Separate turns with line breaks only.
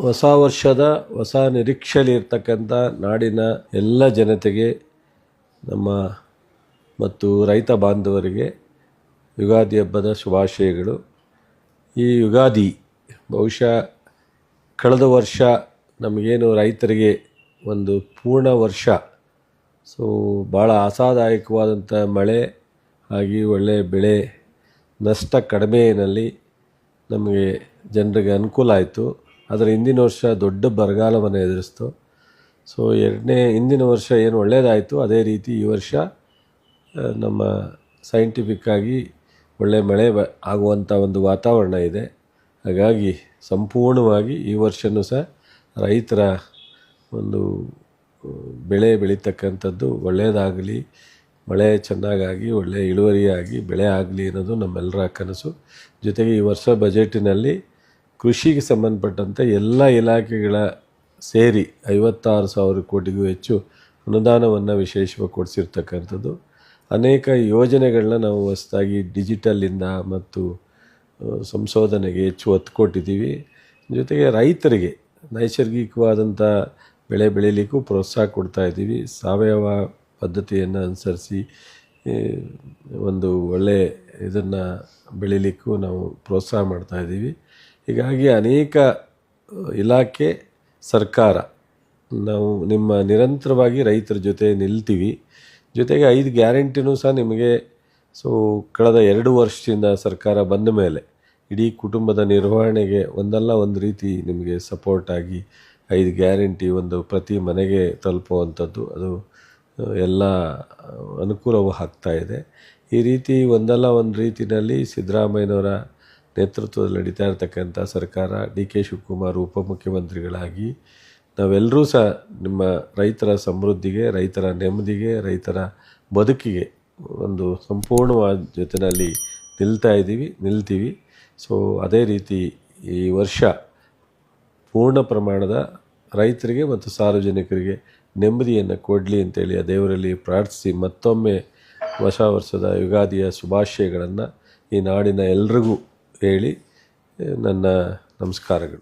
ಹೊಸ ವರ್ಷದ ಹೊಸ ನಿರೀಕ್ಷೆಯಲ್ಲಿ ಇರ್ತಕ್ಕಂಥ ನಾಡಿನ ಎಲ್ಲ ಜನತೆಗೆ, ನಮ್ಮ ಮತ್ತು ರೈತ ಬಾಂಧವರಿಗೆ ಯುಗಾದಿ ಹಬ್ಬದ ಶುಭಾಶಯಗಳು. ಈ ಯುಗಾದಿ ಬಹುಶಃ ಕಳೆದ ವರ್ಷ ನಮಗೇನು ರೈತರಿಗೆ ಒಂದು ಪೂರ್ಣ ವರ್ಷ. ಸೊ, ಭಾಳ ಆಸಾದಾಯಕವಾದಂಥ ಮಳೆ ಹಾಗೆ ಒಳ್ಳೆಯ ಬೆಳೆ ನಷ್ಟ ಕಡಿಮೆಯಲ್ಲಿ ನಮಗೆ ಜನರಿಗೆ ಅನುಕೂಲ ಆಯಿತು. ಆದರೆ ಹಿಂದಿನ ವರ್ಷ ದೊಡ್ಡ ಬರಗಾಲವನ್ನು ಎದುರಿಸ್ತು. ಸೊ ಎರಡನೇ ಹಿಂದಿನ ವರ್ಷ ಏನು ಒಳ್ಳೆಯದಾಯಿತು ಅದೇ ರೀತಿ ಈ ವರ್ಷ ನಮ್ಮ ಸೈಂಟಿಫಿಕ್ಕಾಗಿ ಒಳ್ಳೆ ಮಳೆ ಬ ಆಗುವಂಥ ಒಂದು ವಾತಾವರಣ ಇದೆ. ಹಾಗಾಗಿ ಸಂಪೂರ್ಣವಾಗಿ ಈ ವರ್ಷವೂ ಸಹ ರೈತರ ಒಂದು ಬೆಳೆ ಬೆಳೀತಕ್ಕಂಥದ್ದು ಒಳ್ಳೆಯದಾಗಲಿ ಮಳೆ ಚೆನ್ನಾಗಾಗಿ ಒಳ್ಳೆಯ ಇಳುವರಿಯಾಗಿ ಬೆಳೆ ಆಗಲಿ ಅನ್ನೋದು ನಮ್ಮೆಲ್ಲರ ಕನಸು. ಜೊತೆಗೆ ಈ ವರ್ಷ ಬಜೆಟಿನಲ್ಲಿ ಕೃಷಿಗೆ ಸಂಬಂಧಪಟ್ಟಂತೆ ಎಲ್ಲ ಇಲಾಖೆಗಳ ಸೇರಿ ಐವತ್ತಾರು ಸಾವಿರ ಕೋಟಿಗೂ ಹೆಚ್ಚು ಅನುದಾನವನ್ನು ವಿಶೇಷವಾಗಿ ಕೊಡಿಸಿರ್ತಕ್ಕಂಥದ್ದು. ಅನೇಕ ಯೋಜನೆಗಳನ್ನ ನಾವು ಹೊಸದಾಗಿ ಡಿಜಿಟಲಿಂದ ಮತ್ತು ಸಂಶೋಧನೆಗೆ ಹೆಚ್ಚು ಒತ್ತು ಕೊಟ್ಟಿದ್ದೀವಿ. ಜೊತೆಗೆ ರೈತರಿಗೆ ನೈಸರ್ಗಿಕವಾದಂಥ ಬೆಳೆ ಬೆಳೀಲಿಕ್ಕೂ ಪ್ರೋತ್ಸಾಹ ಕೊಡ್ತಾ ಇದ್ದೀವಿ. ಸಾವಯವ ಪದ್ಧತಿಯನ್ನು ಅನುಸರಿಸಿ ಒಂದು ಒಳ್ಳೆಯ ಇದನ್ನು ಬೆಳೀಲಿಕ್ಕೂ ನಾವು ಪ್ರೋತ್ಸಾಹ ಮಾಡ್ತಾ ಇದ್ದೀವಿ. ಹೀಗಾಗಿ ಅನೇಕ ಇಲಾಖೆ, ಸರ್ಕಾರ, ನಾವು ನಿಮ್ಮ ನಿರಂತರವಾಗಿ ರೈತರ ಜೊತೆ ನಿಲ್ತೀವಿ. ಜೊತೆಗೆ ಐದು ಗ್ಯಾರಂಟಿನೂ ಸಹ ನಿಮಗೆ, ಸೊ, ಕಳೆದ ಎರಡು ವರ್ಷದಿಂದ ಸರ್ಕಾರ ಬಂದ ಮೇಲೆ ಇಡೀ ಕುಟುಂಬದ ನಿರ್ವಹಣೆಗೆ ಒಂದಲ್ಲ ಒಂದು ರೀತಿ ನಿಮಗೆ ಸಪೋರ್ಟ್ ಆಗಿ ಐದು ಗ್ಯಾರಂಟಿ ಒಂದು ಪ್ರತಿ ಮನೆಗೆ ತಲುಪುವಂಥದ್ದು. ಅದು ಎಲ್ಲ, ಅನುಕೂಲವೂ ಆಗ್ತಾ ಇದೆ. ಈ ರೀತಿ ಒಂದಲ್ಲ ಒಂದು ರೀತಿಯಲ್ಲಿ ಸಿದ್ದರಾಮಯ್ಯನವರ ನೇತೃತ್ವದಲ್ಲಿ ನಡೀತಾ ಇರತಕ್ಕಂಥ ಸರ್ಕಾರ ಡಿ ಕೆ ಶಿವಕುಮಾರ್ ಉಪಮುಖ್ಯಮಂತ್ರಿಗಳಾಗಿ ನಾವೆಲ್ಲರೂ ಸಹ ನಿಮ್ಮ ರೈತರ ಸಮೃದ್ಧಿಗೆ, ರೈತರ ನೆಮ್ಮದಿಗೆ, ರೈತರ ಬದುಕಿಗೆ ಒಂದು ಸಂಪೂರ್ಣವಾದ ಜೊತೆಯಲ್ಲಿ ನಿಲ್ತಾ ಇದ್ದೀವಿ, ನಿಲ್ತೀವಿ. ಸೊ ಅದೇ ರೀತಿ ಈ ವರ್ಷ ಪೂರ್ಣ ಪ್ರಮಾಣದ ರೈತರಿಗೆ ಮತ್ತು ಸಾರ್ವಜನಿಕರಿಗೆ ನೆಮ್ಮದಿಯನ್ನು ಕೊಡಲಿ ಅಂತೇಳಿ ಆ ದೇವರಲ್ಲಿ ಪ್ರಾರ್ಥಿಸಿ ಮತ್ತೊಮ್ಮೆ ಹೊಸ ವರ್ಷದ ಯುಗಾದಿಯ ಶುಭಾಶಯಗಳನ್ನು ಈ ನಾಡಿನ ಎಲ್ರಿಗೂ ಹೇಳಿ ನನ್ನ ನಮಸ್ಕಾರಗಳು.